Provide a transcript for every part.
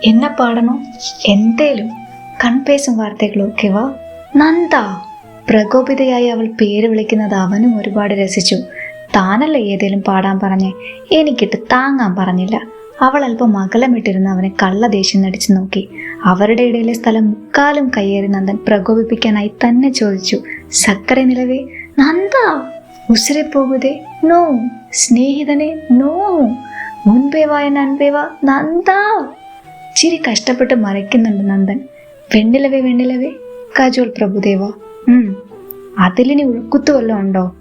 என்ன பாடணும் എന്തേലും കൺപേസും വാർത്തകളും ഓക്കെവാ നന്ദ പ്രകോപിതയായി അവൾ പേര് വിളിക്കുന്നത് അവനും ഒരുപാട് രസിച്ചു താനല്ല ഏതേലും പാടാൻ പറഞ്ഞേ എനിക്കിട്ട് താങ്ങാൻ പറഞ്ഞില്ല അവൾ അല്പം അകലമിട്ടിരുന്ന് അവനെ കള്ള ദേഷ്യം നടിച്ചു നോക്കി അവരുടെ ഇടയിലെ സ്ഥലം മുക്കാലും കയ്യേറി നന്ദൻ പ്രകോപിപ്പിക്കാനായി തന്നെ ചോദിച്ചു സക്കര നിലവേ നന്ദ ഉസിരെ പോകുതേ നോ സ്നേഹിതനെ നോ മുൻപേ വായ നൻപേ വാ നന്ദ ചിരി കഷ്ടപ്പെട്ട് മറയ്ക്കുന്നുണ്ട് നന്ദൻ. വെണ്ണിലവേ വെണ്ണിലവേ കാജോൾ പ്രഭുദേവ. ഉം അതിലിനി ഉൾക്കുത്തു വല്ലതും ഉണ്ടോ?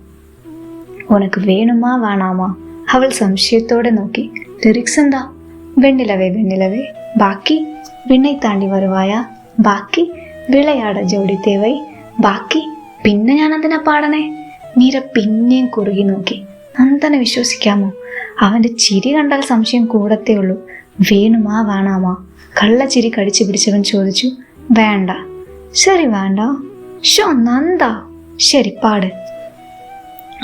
ഉനക്ക് വേണുമാ വേണാമാ. അവൾ സംശയത്തോടെ നോക്കി. ലിറിക്സ് എന്താ? വെണ്ണിലവേ വെണ്ണിലവേ ബാക്കി വിണ്ണൈ താണ്ടി വരുവായ ബാക്കി വിളയാട ജോഡി തേവൈ ബാക്കി പിന്നെ ഞാൻ എന്തിനാ പാടണേ? മീര പിന്നെയും കുറുകി നോക്കി. നന്ദനെ വിശ്വസിക്കാമോ? അവന്റെ ചിരി കണ്ടാൽ സംശയം കൂടത്തേ ഉള്ളൂ. വേണുമാ വേണാമാ. കള്ളച്ചിരി കടിച്ചു പിടിച്ചവൻ ചോദിച്ചു വേണ്ട. ശരി വേണ്ട. ഷോ നന്ദ. ശരി പാട്.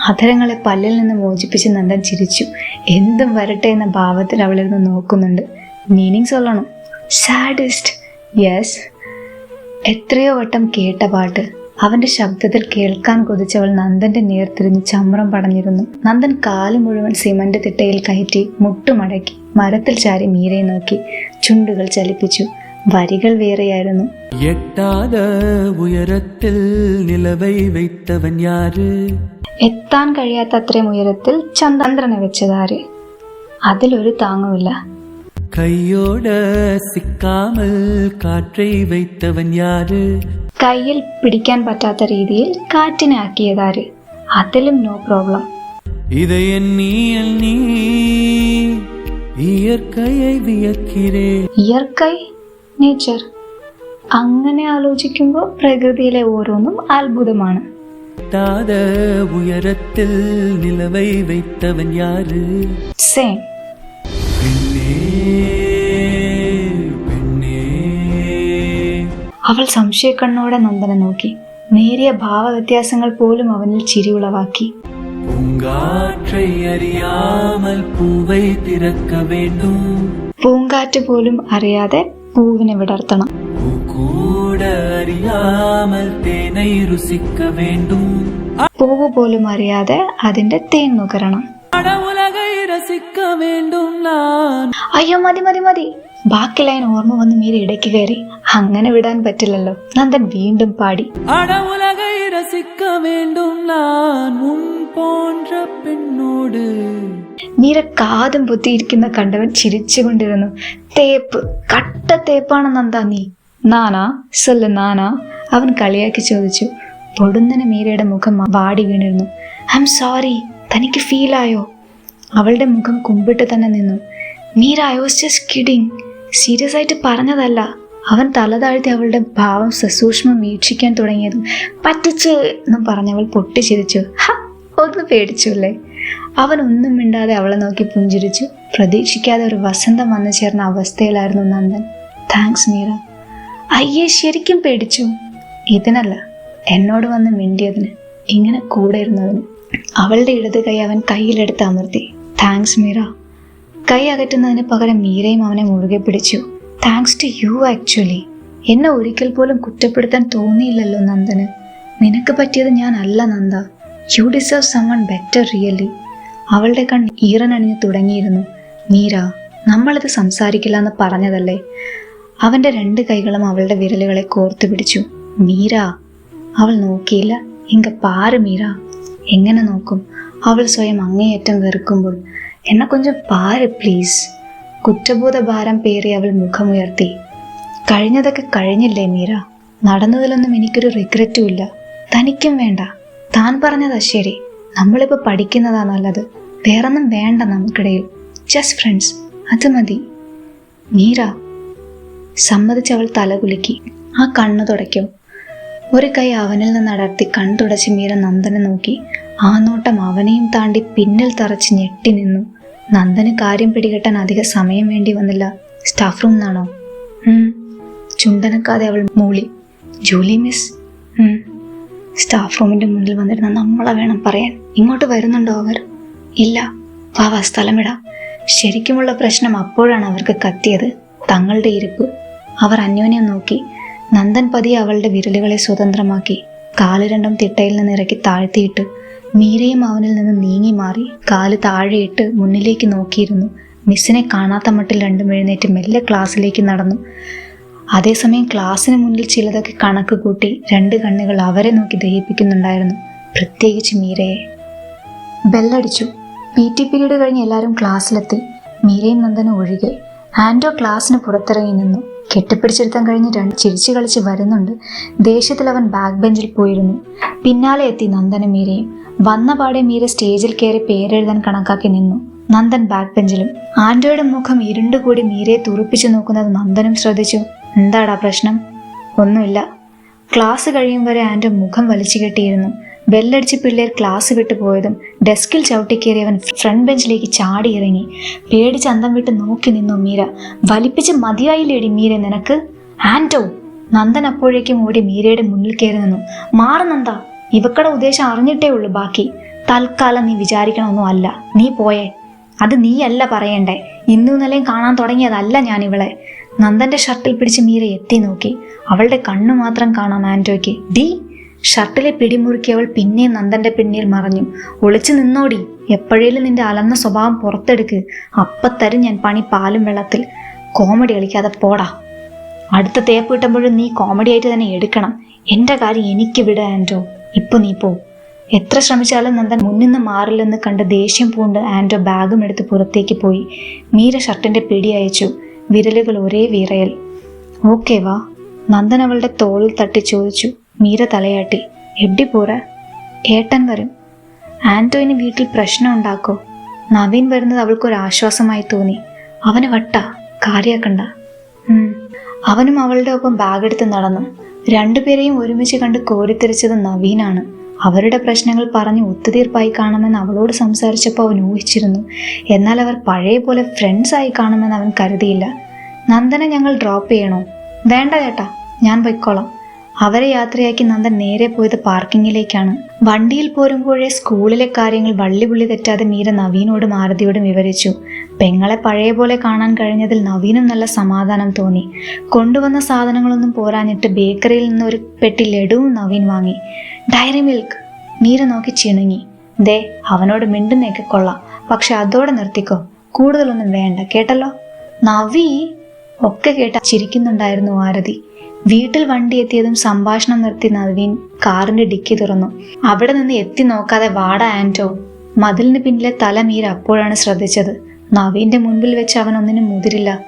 അധരങ്ങളെ പല്ലിൽ നിന്ന് മോചിപ്പിച്ച് നന്ദൻ ചിരിച്ചു. എന്തും വരട്ടെ എന്ന ഭാവത്തിൽ അവളിരുന്ന് നോക്കുന്നുണ്ട്. മീനിങ് സൊല്ലണം സാഡിസ്റ്റ്. യെസ്. എത്രയോ വട്ടം കേട്ട പാട്ട്. അവന്റെ ശബ്ദത്തിൽ കേൾക്കാൻ കൊതിച്ചവൾ നന്ദന്റെ നേർത്തിരിഞ്ഞ് ചമ്രം പടഞ്ഞിരുന്നു. നന്ദൻ കാൽ മുഴുവൻ സിമന്റ് തിട്ടയിൽ കയറ്റി മുട്ടുമടക്കി മരത്തിൽ ചാരി മീരെ നോക്കി ചുണ്ടുകൾ ചലിപ്പിച്ചു. വരികൾ വേറെയായിരുന്നു. എട്ടാത ഉയരത്തിൽ നിലവൈ വെയ്ത്തവൻ യാര്? എത്താൻ കഴിയാത്ത അത്രയും ഉയരത്തിൽ ചന്ദ്രനെ വെച്ചതാര്? അതിലൊരു താങ്ങുമില്ല. கையோட சிக்காமல் காற்றை வைத்தவன் யாரு കയ്യിൽ പിടിക്കാൻ പറ്റാത്ത രീതിയിൽ കാറ്റിനെ ആക്കിയതാര് അതിലും നോ പ്രോബ്ലം இதை எண்ணி எண்ணி இயற்கையை வியக்கிறேன் ഇയർക്കൈ നേച്ചർ അങ്ങനെ ആലോചിക്കുമ്പോൾ പ്രകൃതിയിലെ ഓരോന്നും അത്ഭുതമാണ് எட்டாத உயரத்தில் நிலவை வைத்தவன் யாரு സെയിം അവൾ സംശയക്കണ്ണോടെ നന്ദനെ നോക്കി. നേരിയ ഭാവവ്യത്യാസങ്ങൾ പോലും അവനിൽ ചിരിയുളവാക്കി. അറിയാമൽ പൂവൈ പൂങ്കാറ്റ് പോലും അറിയാതെ പൂവിനെ വിടർത്തണം. അറിയാമൽ പൂവ് പോലും അറിയാതെ അതിന്റെ തേൻ നുകരണം. അയ്യോ മതി മതി മതി. ബാക്കി ലൈൻ ഓർമ്മ വന്ന് മീരി ഇടയ്ക്ക് കയറി അങ്ങനെ വിടാൻ പറ്റില്ലല്ലോ. നന്ദൻ വീണ്ടും പാടി. അടവുലകൈ രസിക്ക പെണ്ണോട്. മീര കാതും പൊത്തിയിരിക്കുന്ന കണ്ടവൻ ചിരിച്ചുകൊണ്ടിരുന്നു. തേപ്പ് കട്ട തേപ്പാണ് നന്ദ നീ. നാനാ സല്ല നാനാ അവൻ കളിയാക്കി ചോദിച്ചു. പൊടുന്നനെ മീരയുടെ മുഖം വാടി വീണിരുന്നു. ഐ എം സോറി തനിക്ക് ഫീലായോ അവളുടെ മുഖം കുമ്പിട്ട് തന്നെ നിന്നു. Meera I was just kidding serious ആയിട്ട് പറഞ്ഞതല്ല. അവൻ തല താഴ്ത്തി അവളുടെ ഭാവം സസൂക്ഷ്മം വീക്ഷിക്കാൻ തുടങ്ങിയതും പറ്റിച്ച് എന്നും പറഞ്ഞവൾ പൊട്ടിച്ചിരിച്ചു. ഹ ഒന്ന് പേടിച്ചു അല്ലേ അവൻ ഒന്നും മിണ്ടാതെ അവളെ നോക്കി പുഞ്ചിരിച്ചു. പ്രതീക്ഷിക്കാതെ ഒരു വസന്തം വന്നു ചേർന്ന അവസ്ഥയിലായിരുന്നു നന്ദൻ. താങ്ക്സ് മീറ അയ്യേ ശരിക്കും പേടിച്ചു. ഇതിനല്ല എന്നോട് വന്ന് മിണ്ടിയതിന്. ഇങ്ങനെ കൂടെ ഇരുന്നതിന് അവളുടെ ഇടത് കൈ അവൻ കയ്യിലെടുത്ത് അമർത്തി. താങ്ക്സ് മീര. കൈ അകറ്റുന്നതിന് പകരം മീരയും അവനെ മുറുകെ പിടിച്ചു. താങ്ക്സ് ടു യു ആക്ച്വലി എന്നെ ഒരിക്കൽ പോലും കുറ്റപ്പെടുത്താൻ തോന്നിയില്ലല്ലോ നന്ദന്. നിനക്ക് പറ്റിയത് ഞാൻ അല്ല Nanda. You deserve someone better really അവളുടെ കണ്ണ് ഈറനണിഞ്ഞു തുടങ്ങിയിരുന്നു. മീര നമ്മളിത് സംസാരിക്കില്ല എന്ന് പറഞ്ഞതല്ലേ? അവന്റെ രണ്ട് കൈകളും അവളുടെ വിരലുകളെ കോർത്തു പിടിച്ചു. മീര. അവൾ നോക്കിയില്ല. എങ്ക പാറ് മീര. എങ്ങനെ നോക്കും? അവൾ സ്വയം അങ്ങേയറ്റം വെറുക്കുമ്പോൾ എന്നെ കൊഞ്ചം പാര് പ്ലീസ് കുറ്റബോധഭാരം പേറി അവൾ മുഖമുയർത്തി. കഴിഞ്ഞതൊക്കെ കഴിഞ്ഞില്ലേ മീര? നടന്നതിലൊന്നും എനിക്കൊരു റിഗ്രറ്റും ഇല്ല തനിക്കും വേണ്ട. താൻ പറഞ്ഞതാ ശരി. നമ്മളിപ്പോൾ പഠിക്കുന്നതാ നല്ലത്. വേറൊന്നും വേണ്ട നമുക്കിടയിൽ. ജസ്റ്റ് ഫ്രണ്ട്സ് അത് മതി. മീര സമ്മതിച്ച് സമ്മതിച്ചവൾ തലകുലുക്കി ആ കണ്ണു തുടയ്ക്കും. ഒരു കൈ അവനിൽ നിന്ന് അടർത്തി കൺതുടച്ച് മീര നന്ദനെ നോക്കി. ആ നോട്ടം അവനെയും താണ്ടി പിന്നിൽ തറച്ച് ഞെട്ടി നിന്നു. നന്ദന് കാര്യം പിടികെട്ടാൻ അധിക സമയം വേണ്ടി വന്നില്ല. സ്റ്റാഫ് റൂം എന്നാണോ. ചുണ്ടനക്കാതെ അവൾ മൂളി. ജൂലി മിസ് സ്റ്റാഫ് റൂമിന്റെ മുന്നിൽ വന്നിരുന്ന നമ്മളെ വേണം പറയാൻ. ഇങ്ങോട്ട് വരുന്നുണ്ടോ അവർ? ഇല്ല. വാ സ്ഥലം വിടാം. ശരിക്കുമുള്ള പ്രശ്നം അപ്പോഴാണ് അവർക്ക് കത്തിയത്. തങ്ങളുടെ ഇരിപ്പ്. അവർ അന്യോന്യം നോക്കി. നന്ദൻ പതി അവളുടെ വിരലുകളെ സ്വതന്ത്രമാക്കി. കാൽ രണ്ടും തിട്ടയിൽ നിന്ന് ഇറക്കി താഴ്ത്തിയിട്ട് മീരയും അവനിൽ നിന്ന് നീങ്ങി മാറി കാൽ താഴെയിട്ട് മുന്നിലേക്ക് നോക്കിയിരുന്നു. മിസ്സിനെ കാണാത്ത മട്ടിൽ രണ്ടും എഴുന്നേറ്റ് മെല്ലെ ക്ലാസ്സിലേക്ക് നടന്നു. അതേസമയം ക്ലാസ്സിന് മുന്നിൽ ചിലതൊക്കെ കണക്ക് കൂട്ടി രണ്ട് കണ്ണുകൾ അവരെ നോക്കി ദഹിപ്പിക്കുന്നുണ്ടായിരുന്നു. പ്രത്യേകിച്ച് മീരയെ. ബെല്ലടിച്ചു. പി ടി പീരീഡ് കഴിഞ്ഞ് എല്ലാവരും ക്ലാസ്സിലെത്തി. മീരയും നന്ദനും ഒഴികെ. ആൻഡോ ക്ലാസ്സിന് പുറത്തിറങ്ങി നിന്നു. കെട്ടിപ്പിടിച്ചിരുത്താൻ കഴിഞ്ഞ് രണ്ട് ചിരിച്ചു കളിച്ച് വരുന്നുണ്ട്. ദേഷ്യത്തിൽ അവൻ ബാക്ക് ബെഞ്ചിൽ പോയിരുന്നു. പിന്നാലെ എത്തി നന്ദനും മീരയും. വന്ന പാടെ മീര സ്റ്റേജിൽ കയറി പേരെഴുതാൻ കണക്കാക്കി നിന്നു. നന്ദൻ ബാക്ക് ബെഞ്ചിലും ആൻഡ്രോയുടെ മുഖം ഇരുണ്ടുകൂടി മീരയെ തുറപ്പിച്ചു നോക്കുന്നത് നന്ദനും ശ്രദ്ധിച്ചു. എന്താടാ പ്രശ്നം? ഒന്നുമില്ല. ക്ലാസ് കഴിയും വരെ ആൻഡ്രോ മുഖം വലിച്ചു കെട്ടിയിരുന്നു. ബെല്ലടിച്ച് പിള്ളേർ ക്ലാസ് വിട്ടു പോയതും ഡെസ്കിൽ ചവിട്ടിക്കേറിയവൻ ഫ്രണ്ട് ബെഞ്ചിലേക്ക് ചാടി ഇറങ്ങി. പേടിച്ച് അന്തം വിട്ട് നോക്കി നിന്നു മീര. വലിപ്പിച്ച് മതിയായില്ലേടി മീര നിനക്ക്? ആന്റോ നന്ദൻ അപ്പോഴേക്കും ഓടി മീരയുടെ മുന്നിൽ കയറി നിന്നു. മാറുന്നന്ത ഇവക്കടെ ഉദ്ദേശം അറിഞ്ഞിട്ടേ ഉള്ളൂ ബാക്കി. തൽക്കാലം നീ വിചാരിക്കണമൊന്നും അല്ല. നീ പോയേ. അത് നീയല്ല പറയണ്ടേ. ഇന്നു ഇന്നലെയും കാണാൻ തുടങ്ങിയതല്ല ഞാൻ ഇവളെ നന്ദന്റെ ഷർട്ടിൽ പിടിച്ച് മീര എത്തി നോക്കി. അവളുടെ കണ്ണു മാത്രം കാണാം ആന്റോയ്ക്ക് ഡി ഷർട്ടിലെ പിടിമുറുക്കിയവൾ പിന്നെ നന്ദന്റെ പിന്നിൽ മറഞ്ഞു. ഒളിച്ചു നിന്നോടി. എപ്പോഴേലും നിന്റെ അലന്ന സ്വഭാവം പുറത്തെടുക്ക്. അപ്പത്തരും ഞാൻ പണി പാലും വെള്ളത്തിൽ. കോമഡി കളിക്കാതെ പോടാ. അടുത്ത തേപ്പ് കിട്ടുമ്പോഴും നീ കോമഡി ആയിട്ട് തന്നെ എടുക്കണം. എന്റെ കാര്യം എനിക്ക് വിട ആന്റോ ഇപ്പൊ നീ പോ. എത്ര ശ്രമിച്ചാലും നന്ദൻ മുന്നിൽ നിന്ന് മാറില്ലെന്ന് കണ്ട് ദേഷ്യം പൂണ്ട് ആന്റോ ബാഗും എടുത്ത് പുറത്തേക്ക് പോയി. മീര ഷർട്ടിന്റെ പിടി അയച്ചു. വിരലുകൾ ഒരേ വിറയൽ. ഓക്കേ വാ. നന്ദൻ അവളുടെ തോളിൽ തട്ടി ചോദിച്ചു. മീര തലയാട്ടി. എപ്പി പോറ ഏട്ടൻ വരും. ആന്റോയിന് വീട്ടിൽ പ്രശ്നം ഉണ്ടാക്കോ? നവീൻ വരുന്നത് അവൾക്കൊരു ആശ്വാസമായി തോന്നി. അവന് വട്ട കാര്യാക്കണ്ട. അവനും അവളുടെ ഒപ്പം ബാഗ് എടുത്ത് നടന്നു. രണ്ടുപേരെയും ഒരുമിച്ച് കണ്ട് കോരിത്തെറിച്ചത് നവീനാണ്. അവരുടെ പ്രശ്നങ്ങൾ പറഞ്ഞ് ഒത്തുതീർപ്പായി കാണുമെന്ന് അവളോട് സംസാരിച്ചപ്പോൾ അവൻ ഊഹിച്ചിരുന്നു. എന്നാൽ അവർ പഴയ പോലെ ഫ്രണ്ട്സായി കാണുമെന്ന് അവൻ കരുതിയില്ല. നന്ദനെ ഞങ്ങൾ ഡ്രോപ്പ് ചെയ്യണോ? വേണ്ട ചേട്ടാ ഞാൻ പൊയ്ക്കോളാം. അവരെ യാത്രയാക്കി നന്ദൻ നേരെ പോയത് പാർക്കിങ്ങിലേക്കാണ്. വണ്ടിയിൽ പോരുമ്പോഴേ സ്കൂളിലെ കാര്യങ്ങൾ വള്ളിപുള്ളി തെറ്റാതെ മീര നവീനോടും ആരതിയോടും വിവരിച്ചു. പെങ്ങളെ പഴയ പോലെ കാണാൻ കഴിഞ്ഞതിൽ നവീനും നല്ല സമാധാനം തോന്നി. കൊണ്ടുവന്ന സാധനങ്ങളൊന്നും പോരാഞ്ഞിട്ട് ബേക്കറിയിൽ നിന്ന് ഒരു പെട്ടി ലഡുവും നവീൻ വാങ്ങി. Diary milk. മീര നോക്കി ചിണുങ്ങി. ദേ അവനോട് മിണ്ടുന്നേക്ക് കൊള്ളാം. പക്ഷെ അതോടെ നിർത്തിക്കോ. കൂടുതലൊന്നും വേണ്ട കേട്ടല്ലോ? നവി? ഒക്കെ കേട്ട ചിരിക്കുന്നുണ്ടായിരുന്നു ആരതി. വീട്ടിൽ വണ്ടി എത്തിയതും സംഭാഷണം നിർത്തി നവീൻ കാറിന്റെ ഡിക്കി തുറന്നു. അവിടെ നിന്ന് എത്തി നോക്കാതെ വാട ആന്റോ മതിലിന് പിന്നിലെ തല മീര അപ്പോഴാണ് ശ്രദ്ധിച്ചത്. നവീന്റെ മുൻപിൽ വെച്ച് അവൻ ഒന്നിനും മുതിരില്ല.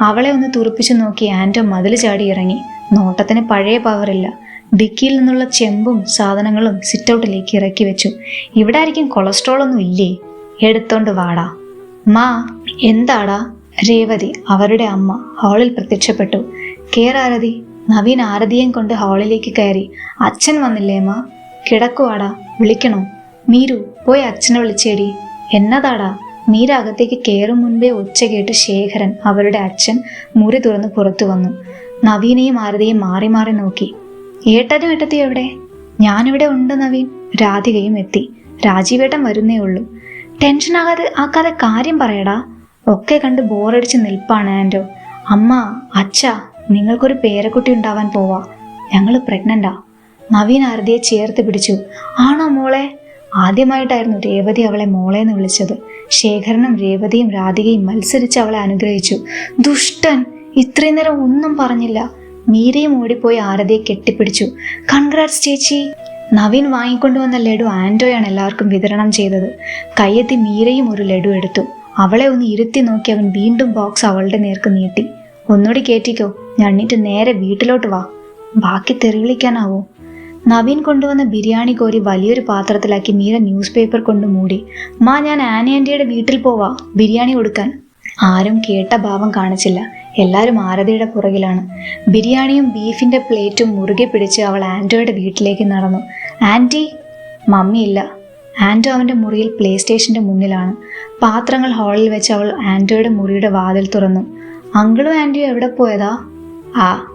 അവളെ ഒന്ന് തുറപ്പിച്ചു നോക്കി ആന്റോ മതിൽ ചാടി ഇറങ്ങി. നോട്ടത്തിന് പഴയ പവറില്ല ഡിക്കിയിൽ നിന്നുള്ള ചെമ്പും സാധനങ്ങളും സിറ്റൗട്ടിലേക്ക് ഇറക്കി വെച്ചു. ഇവിടെ ആയിരിക്കും കൊളസ്ട്രോൾ ഒന്നും ഇല്ലേ? എടുത്തോണ്ട് വാടാ. മാ എന്താടാ? രേവതി അവരുടെ അമ്മ ഹാളിൽ പ്രത്യക്ഷപ്പെട്ടു. കേറാരതി നവീൻ ആരതിയും കൊണ്ട് ഹാളിലേക്ക് കയറി. അച്ഛൻ വന്നില്ലേ അമ്മ? കിടക്കുവാടാ വിളിക്കണോ? മീരു പോയി അച്ഛനെ വിളിച്ചേടി. എന്നതാടാ? മീര അകത്തേക്ക് കയറും മുൻപേ ഒച്ച കേട്ട് ശേഖരൻ അവരുടെ അച്ഛൻ മുറി തുറന്ന് പുറത്തു വന്നു. നവീനെയും ആരതിയും മാറി മാറി നോക്കി. ഏട്ടനും ഏട്ടത്തി എവിടെ? ഞാനിവിടെ ഉണ്ട് നവീൻ. രാധികയും എത്തി. രാജീവേട്ടൻ വരുന്നേ ഉള്ളൂ. ടെൻഷൻ ആകാതെ ആക്കാതെ കാര്യം പറയടാ. ഒക്കെ കണ്ട് ബോറടിച്ച് നിൽപ്പാണ് ആന്റോ അമ്മ അച്ഛ. നിങ്ങൾക്കൊരു പേരക്കുട്ടി ഉണ്ടാവാൻ പോവാ. ഞങ്ങൾ പ്രഗ്നന്റാ നവീൻ ആരതിയെ ചേർത്ത് പിടിച്ചു. ആണോ മോളെ? ആദ്യമായിട്ടായിരുന്നു രേവതി അവളെ മോളെ എന്ന് വിളിച്ചത്. ശേഖരനും രേവതിയും രാധികയും മത്സരിച്ച് അവളെ അനുഗ്രഹിച്ചു. ദുഷ്ടൻ ഇത്രയും നേരം ഒന്നും പറഞ്ഞില്ല. മീരയും ഓടിപ്പോയി ആരതിയെ കെട്ടിപ്പിടിച്ചു. കൺഗ്രാറ്റ്സ് ചേച്ചി. നവീൻ വാങ്ങിക്കൊണ്ടുവന്ന ലഡു ആൻഡോയാണ് എല്ലാവർക്കും വിതരണം ചെയ്തത്. കയ്യെത്തി മീരയും ഒരു ലഡു എടുത്തു. അവളെ ഒന്ന് ഇരുത്തി നോക്കി അവൻ വീണ്ടും ബോക്സ് അവളുടെ നേർക്ക് നീട്ടി. ഒന്നുകൂടി കേറ്റിക്കോ. ഞണ്ണിട്ട് നേരെ വീട്ടിലോട്ട് വാ. ബാക്കി തെറിവിളിക്കാനാവോ? നവീൻ കൊണ്ടുവന്ന ബിരിയാണി കോരി വലിയൊരു പാത്രത്തിലാക്കി മീര ന്യൂസ് പേപ്പർ കൊണ്ട് മൂടി. മാ ഞാൻ ആനി ആന്റിയുടെ വീട്ടിൽ പോവാ. ബിരിയാണി കൊടുക്കാൻ. ആരും കേട്ട ഭാവം കാണിച്ചില്ല. എല്ലാവരും ആരതിയുടെ പുറകിലാണ്. ബിരിയാണിയും ബീഫിന്റെ പ്ലേറ്റും മുറുകെ പിടിച്ച് അവൾ ആന്റോയുടെ വീട്ടിലേക്ക് നടന്നു. ആന്റി മമ്മിയില്ല ആന്റോ അവന്റെ മുറിയിൽ പ്ലേ സ്റ്റേഷന്റെ മുന്നിലാണ്. പാത്രങ്ങൾ ഹാളിൽ വെച്ച് അവൾ ആന്റോയുടെ മുറിയുടെ വാതിൽ തുറന്നു. അങ്കിളും ആന്റിയും എവിടെ പോയതാ? ആ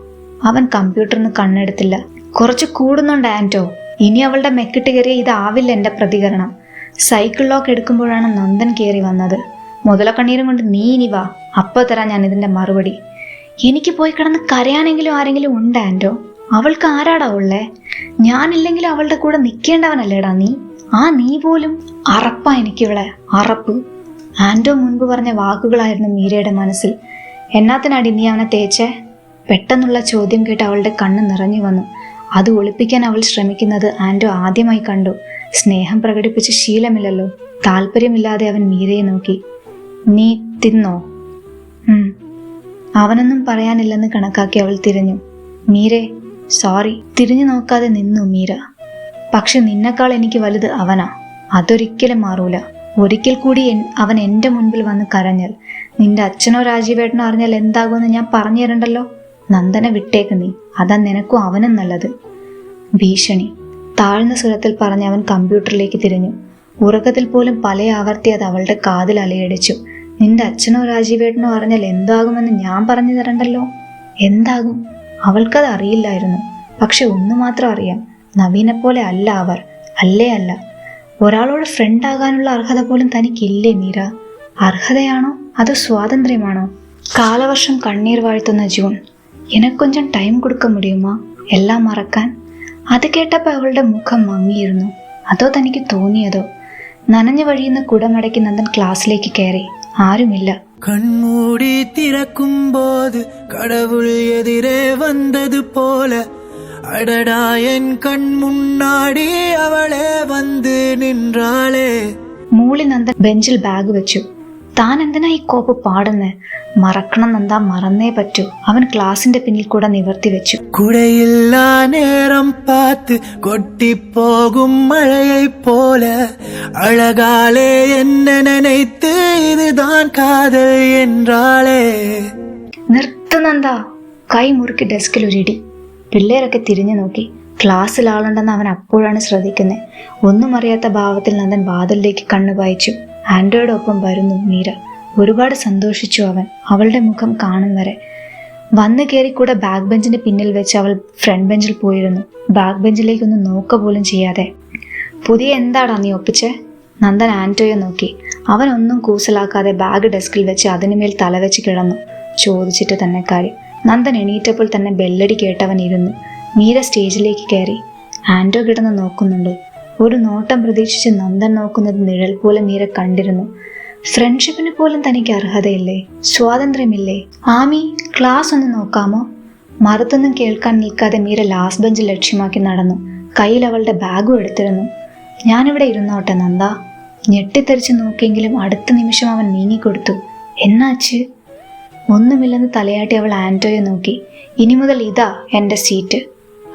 അവൻ കമ്പ്യൂട്ടറിന് കണ്ണെടുത്തില്ല. കുറച്ച് കൂടുന്നുണ്ട് ആന്റോ ഇനി അവളുടെ മെക്കിട്ട് കയറിയ ഇതാവില്ല എന്റെ പ്രതികരണം. സൈക്കിൾ ലോക്ക് എടുക്കുമ്പോഴാണ് നന്ദൻ കയറി വന്നത്. മുതലക്കണ്ണീരും കൊണ്ട് നീ ഇനി വാ. അപ്പൊ തരാം ഞാൻ ഇതിന്റെ മറുപടി. എനിക്ക് പോയി കിടന്ന് കരയാനെങ്കിലും ആരെങ്കിലും ഉണ്ട് ആന്റോ അവൾക്ക് ആരാടാ ഉള്ളേ? ഞാനില്ലെങ്കിലും അവളുടെ കൂടെ നിൽക്കേണ്ടവനല്ലേടാ നീ? ആ നീ പോലും അറപ്പാ എനിക്കിവിടെ അറപ്പ്. ആന്റോ മുൻപ് പറഞ്ഞ വാക്കുകളായിരുന്നു മീരയുടെ മനസ്സിൽ. എന്നാത്തിനാടി നീ അവനെ തേച്ചേ? പെട്ടെന്നുള്ള ചോദ്യം കേട്ട് അവളുടെ കണ്ണ് നിറഞ്ഞു വന്നു. അത് ഒളിപ്പിക്കാൻ അവൾ ശ്രമിക്കുന്നത് ആന്റോ ആദ്യമായി കണ്ടു. സ്നേഹം പ്രകടിപ്പിച്ച് ശീലമില്ലല്ലോ. താല്പര്യമില്ലാതെ അവൻ മീരയെ നോക്കി. നീ തിന്നോ? അവനൊന്നും പറയാനില്ലെന്ന് കണക്കാക്കി അവൾ തിരിഞ്ഞു. മീരെ സോറി. തിരിഞ്ഞു നോക്കാതെ നിന്നു മീര. പക്ഷെ നിന്നെക്കാൾ എനിക്ക് വലുത് അവനാ. അതൊരിക്കലും മാറൂല. ഒരിക്കൽ കൂടി അവൻ എന്റെ മുൻപിൽ വന്ന് കരഞ്ഞാൽ നിന്റെ അച്ഛനോ രാജീവേട്ടനോ അറിഞ്ഞാൽ എന്താകുമെന്ന് ഞാൻ പറഞ്ഞു തരണ്ടല്ലോ? നന്ദനെ വിട്ടേക്ക് നീ. അതാ നിനക്കും അവനും നല്ലത്. ഭീഷണി. താഴ്ന്ന സ്വരത്തിൽ പറഞ്ഞ് അവൻ കമ്പ്യൂട്ടറിലേക്ക് തിരിഞ്ഞു. ഉറക്കത്തിൽ പോലും പല ആവർത്തി അത് അവളുടെ കാതിൽ അലയടിച്ചു. നിന്റെ അച്ഛനോ രാജീവേട്ടനോ അറിഞ്ഞാൽ എന്താകുമെന്ന് ഞാൻ പറഞ്ഞു തരണ്ടല്ലോ? എന്താകും? അവൾക്കത് അറിയില്ലായിരുന്നു. പക്ഷെ ഒന്നു മാത്രം അറിയാം. നവീനെ പോലെ അല്ല അവർ. അല്ലേ അല്ല? ഒരാളോട് ഫ്രണ്ട് ആകാനുള്ള അർഹത പോലും തനിക്കില്ലേ മീര? അർഹതയാണോ? അതോ സ്വാതന്ത്ര്യമാണോ? കാലവർഷം കണ്ണീർ വാഴ്ത്തുന്ന ജൂൺ. എനക്കൊഞ്ചം ടൈം കൊടുക്ക മുടിയുമോ? എല്ലാം മറക്കാൻ? അത് കേട്ടപ്പോൾ അവളുടെ മുഖം മങ്ങിയിരുന്നു. അതോ തനിക്ക് തോന്നിയതോ? നനഞ്ഞു വഴിയുന്ന കുടമടക്കി നന്ദൻ ക്ലാസ്സിലേക്ക് കയറി. ആരുമില്ല. കൺമൂടി തിരക്കുമ്പോൾ കടവുൾ എതിരെ വന്നത് പോലെ அடடா என் கண் முன்னாடி அவளே வந்து நின்றாளே മൂളി നന്ദൻ ബെഞ്ചിൽ ബാഗ് വെച്ചു താൻ എന്തിനാ ഈ കോപ്പ് പാടുന്നേ മറക്കണം നന്ദാ മറന്നേ പറ്റൂ അവൻ ക്ലാസിന്റെ പിന്നിൽ കൂടെ നിവർത്തി വെച്ചു குடையில்லா நேரம் பார்த்து கொட்டி போகும் மழையைப் போல அழகாலே என்ன நினைத்து இதுதான் காதல் என்றாளே നിർത്ത് നന്ദ കൈ മുറുക്കി ഡെസ്കിൽ ഒരിടി പിള്ളേരൊക്കെ തിരിഞ്ഞു നോക്കി. ക്ലാസ്സിൽ ആളുണ്ടെന്ന് അവൻ അപ്പോഴാണ് ശ്രദ്ധിക്കുന്നത് ഒന്നും അറിയാത്ത ഭാവത്തിൽ നന്ദൻ വാതിലിലേക്ക് കണ്ണു വായിച്ചു ആൻഡ്രോയുടെ ഒപ്പം വരുന്നു മീര. ഒരുപാട് സന്തോഷിച്ചു അവൻ. അവളുടെ മുഖം കാണും വരെ. വന്നു കയറി കൂടെ ബാക്ക് ബെഞ്ചിന്റെ പിന്നിൽ വെച്ച് അവൾ ഫ്രണ്ട് ബെഞ്ചിൽ പോയിരുന്നു. ബാക്ക് ബെഞ്ചിലേക്ക് ഒന്ന് നോക്ക പോലും ചെയ്യാതെ. പുതിയ എന്താടാ നീ ഒപ്പിച്ചേ? നന്ദൻ ആന്റോയെ നോക്കി. അവൻ ഒന്നും കൂസലാക്കാതെ ബാഗ് ഡെസ്കിൽ വെച്ച് അതിനുമേൽ തലവെച്ച് കിടന്നു. ചോദിച്ചിട്ട് തന്നെ കാര്യം. നന്ദൻ എണീറ്റപ്പോൾ തന്നെ ബെല്ലടി കേട്ടവൻ ഇരുന്നു. മീര സ്റ്റേജിലേക്ക് കയറി. ആന്റോ കിടന്ന് നോക്കുന്നുണ്ട്. ഒരു നോട്ടം പ്രതീക്ഷിച്ച് നന്ദൻ നോക്കുന്നത് നിഴൽ പോലെ മീര കണ്ടിരുന്നു. ഫ്രണ്ട്ഷിപ്പിന് പോലും തനിക്ക് അർഹതയില്ലേ? സ്വാതന്ത്ര്യമില്ലേ? ആമി ക്ലാസ് ഒന്ന് നോക്കാമോ? മറുത്തൊന്നും കേൾക്കാൻ നിൽക്കാതെ മീര ലാസ്റ്റ് ബെഞ്ച് ലക്ഷ്യമാക്കി നടന്നു. കയ്യിൽ അവളുടെ ബാഗും എടുത്തിരുന്നു. ഞാനിവിടെ ഇരുന്നോട്ടെ നന്ദ. ഞെട്ടിത്തെറിച്ച് നോക്കിയെങ്കിലും അടുത്ത നിമിഷം അവൻ നീങ്ങിക്കൊടുത്തു. എന്നാച്ച് ഒന്നുമില്ലെന്ന് തലയാട്ടി അവൾ ആന്റോയെ നോക്കി. ഇനി മുതൽ ഇതാ എന്റെ സീറ്റ്.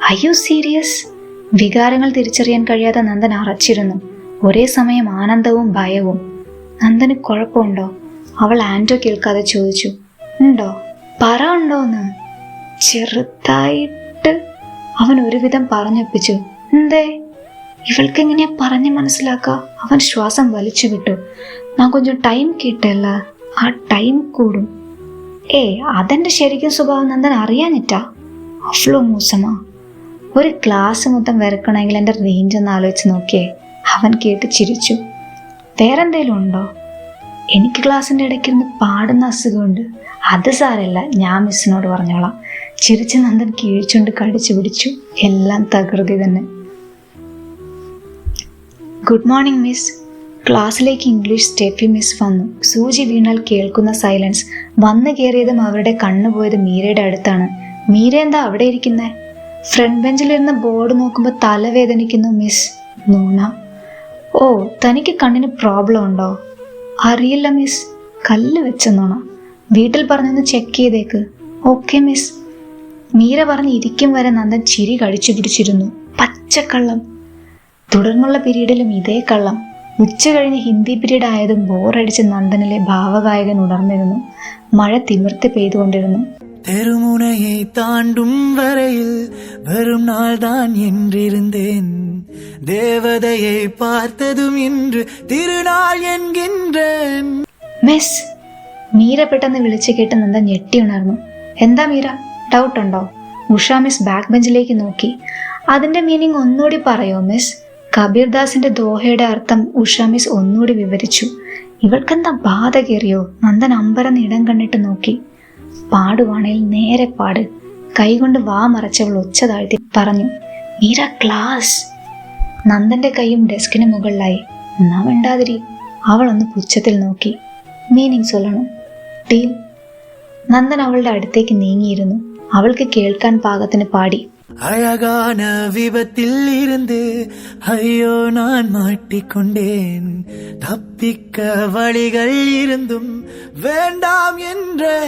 അയ്യോ സീരിയസ് വികാരങ്ങൾ തിരിച്ചറിയാൻ കഴിയാതെ നന്ദൻ അറച്ചിരുന്നു. ഒരേ സമയം ആനന്ദവും ഭയവും. നന്ദന് കുഴപ്പമുണ്ടോ? അവൾ ആന്റോ കേൾക്കാതെ ചോദിച്ചു. ഉണ്ടോ? പറ ഉണ്ടോന്ന്. ചെറുതായിട്ട് അവൻ ഒരുവിധം പറഞ്ഞൊപ്പിച്ചു. എന്തേ? ഇവൾക്ക് എങ്ങനെയാ പറഞ്ഞ് മനസ്സിലാക്കുക അവൻ ശ്വാസം വലിച്ചു വിട്ടു ഞാൻ കൊഞ്ചം ടൈം കിട്ടല്ല. ആ ടൈം കൂടും. ഏ അതെന്റെ ശരിക്കും സ്വഭാവം നന്ദൻ അറിയാഞ്ഞിട്ടാ? അഫ്ലോ മൂസമാ ഒരു ക്ലാസ് മൊത്തം വരക്കണമെങ്കിൽ എന്റെ റേഞ്ച് ഒന്ന് ആലോചിച്ച് നോക്കിയേ. അവൻ കേട്ട് ചിരിച്ചു. വേറെന്തേലും ഉണ്ടോ? എനിക്ക് ക്ലാസ്സിന്റെ ഇടയ്ക്കിരുന്ന് പാടുന്ന അസുഖമുണ്ട്. അത് സാരല്ല ഞാൻ മിസ്സിനോട് പറഞ്ഞോളാം. ചിരിച്ച് നന്ദൻ കീഴ്ച്ചുകൊണ്ട് കടിച്ചു പിടിച്ചു. എല്ലാം തകൃതി തന്നെ. Good morning miss. ക്ലാസ്സിലേക്ക് ഇംഗ്ലീഷ് സ്റ്റെഫി മിസ് വന്നു. സൂചി വീണാൽ കേൾക്കുന്ന സൈലൻസ് വന്നു കയറിയതും അവരുടെ കണ്ണുപോയത് മീരയുടെ അടുത്താണ്. മീര എന്താ അവിടെ ഇരിക്കുന്നേ? ഫ്രണ്ട് ബെഞ്ചിലിരുന്ന് ബോർഡ് നോക്കുമ്പോൾ തലവേദനിക്കുന്നു മിസ് നൂണ. ഓ തനിക്ക് കണ്ണിന് പ്രോബ്ലം ഉണ്ടോ? അറിയില്ല മിസ് കല്ല് വെച്ച നോണ. വീട്ടിൽ പറഞ്ഞൊന്ന് ചെക്ക് ചെയ്തേക്ക്. ഓക്കെ മിസ് മീര പറഞ്ഞ് ഇരിക്കും വരെ നന്ദൻ ചിരി കഴിച്ചു പിടിച്ചിരുന്നു. പച്ചക്കള്ളം. തുടർന്നുള്ള പീരീഡിലും ഇതേ കള്ളം. ഉച്ച കഴിഞ്ഞ് ഹിന്ദി പീരീഡ് ആയതും ബോറടിച്ച് നന്ദനിലെ ഭാവഗായകൻ ഉണർന്നിരുന്നു മഴ തിമിർത്ത് പെയ്തുകൊണ്ടിരുന്നു தெருமுனையை தாண்டும் வரையில் வரும் நாள்தான் என்றிருந்தேன் தேவதையை பார்த்ததும் இன்று திருநாள் என்கின்றேன் മിസ് മീര പെട്ടെന്ന് വിളിച്ചു കേട്ട് നന്ദൻ ഞെട്ടി ഉണർന്നു എന്താ മീര ഡൗട്ട് ഉണ്ടോ ഉഷ മിസ് ബാക്ക് ബെഞ്ചിലേക്ക് നോക്കി അതിന്റെ മീനിങ് ഒന്നുകൂടി പറയോ മിസ് കബീർദാസിന്റെ ദോഹയുടെ അർത്ഥം ഉഷാമിസ് ഒന്നുകൂടി വിവരിച്ചു. ഇവൾക്കെന്താ ബാധ കയറിയോ? നന്ദൻ അമ്പരന്ന് ഇടം കണ്ടിട്ട് നോക്കി. പാടുവാണേൽ നേരെ പാട്. കൈകൊണ്ട് വാ മറച്ചവൾ ഒച്ച താഴ്ത്തി പറഞ്ഞു മീര ക്ലാസ്. നന്ദന്റെ കൈയും ഡെസ്കിന് മുകളിലായി. എന്നാ വേണ്ടാതിരി അവളൊന്ന് പുച്ഛത്തിൽ നോക്കി. മീനിങ് സൊല്ലണം? ഡീൽ നന്ദൻ അവളുടെ അടുത്തേക്ക് നീങ്ങിയിരുന്നു. അവൾക്ക് കേൾക്കാൻ പാകത്തിന് പാടി. அழகான விபத்தில் இருந்து ஐயோ நான் மாட்டிக்கொண்டேன் தப்பிக்க வழிகள் இருந்தும் வேண்டாம் என்றே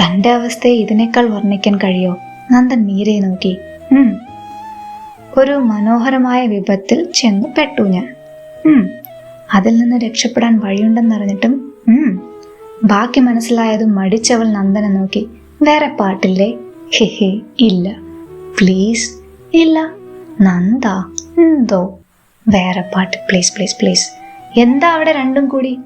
തന്റെ അവസ്ഥയെ ഇതിനേക്കാൾ വർണ്ണിക്കാൻ കഴിയോ നന്ദൻ മീരയെ നോക്കി "ഉം. ഒരു മനോഹരമായ വിപത്തിൽ ചെന്നു പെട്ടു ഞാൻ ഉം. അതിൽ നിന്ന് രക്ഷപ്പെടാൻ വഴിയുണ്ടെന്നറിഞ്ഞിട്ടും ഉം. ബാക്കി മനസ്സിലായതും മടിച്ചവൾ നന്ദനെ നോക്കി വേറെ പാട്ടില്ലേ ഹെഹെ ഇല്ല പ്ലീസ് ഇല്ല. നന്ദ എന്തോ? വേറെ പാട്ട് പ്ലീസ് പ്ലീസ് പ്ലീസ്. എന്താ അവിടെ രണ്ടും കൂടി?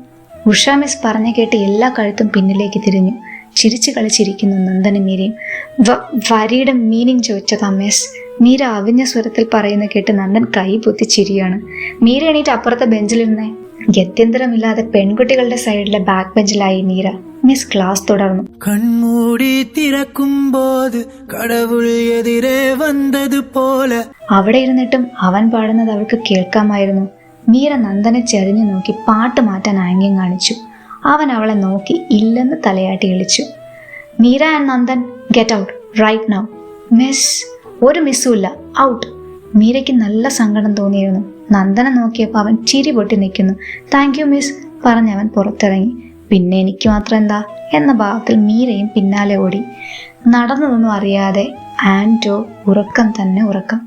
ഉഷ മിസ് പറഞ്ഞു കേട്ട് എല്ലാ കഴുത്തും പിന്നിലേക്ക് തിരിഞ്ഞു. ചിരിച്ചു കളിച്ചിരിക്കുന്നു നന്ദനും മീരയും. വരിയുടെ മീനിങ് ചോദിച്ചതാ മിസ് മീര അവിഞ്ഞ സ്വരത്തിൽ പറയുന്ന കേട്ട് നന്ദൻ കൈ പൊത്തി ചിരിയാണ്. മീര എണീറ്റ് അപ്പുറത്തെ ബെഞ്ചിലിരുന്നേ ഗത്യന്തരമില്ലാതെ പെൺകുട്ടികളുടെ സൈഡിലെ ബാക്ക് ബെഞ്ചിലായി മീര. മിസ് ക്ലാസ് തുടർന്നു. കൺമൂടി തിരക്കുമ്പോൾ എതിരെ വന്നത് പോലെ. അവിടെ ഇരുന്നിട്ടും അവൻ പാടുന്നത് അവൾക്ക് കേൾക്കാമായിരുന്നു. മീര നന്ദനെ ചെറിഞ്ഞു നോക്കി പാട്ട് മാറ്റാൻ ആംഗ്യം കാണിച്ചു. അവൻ അവളെ നോക്കി ഇല്ലെന്ന് തലയാട്ടി എളിച്ചു Meera and Nandan get out right now miss ഒരു മിസ്സുമില്ല ഔട്ട് മീരയ്ക്ക് നല്ല സങ്കടം തോന്നിയിരുന്നു. നന്ദനെ നോക്കിയപ്പോൾ അവൻ ചിരി പൊട്ടി നിൽക്കുന്നു. താങ്ക് യു മിസ് പറഞ്ഞവൻ പുറത്തിറങ്ങി. പിന്നെ എനിക്ക് മാത്രം എന്താ? എന്ന ഭാവത്തിൽ മീരയും പിന്നാലെ ഓടി. നടന്നതൊന്നും അറിയാതെ ആന്റോ ഉറക്കം തന്നെ ഉറക്കം.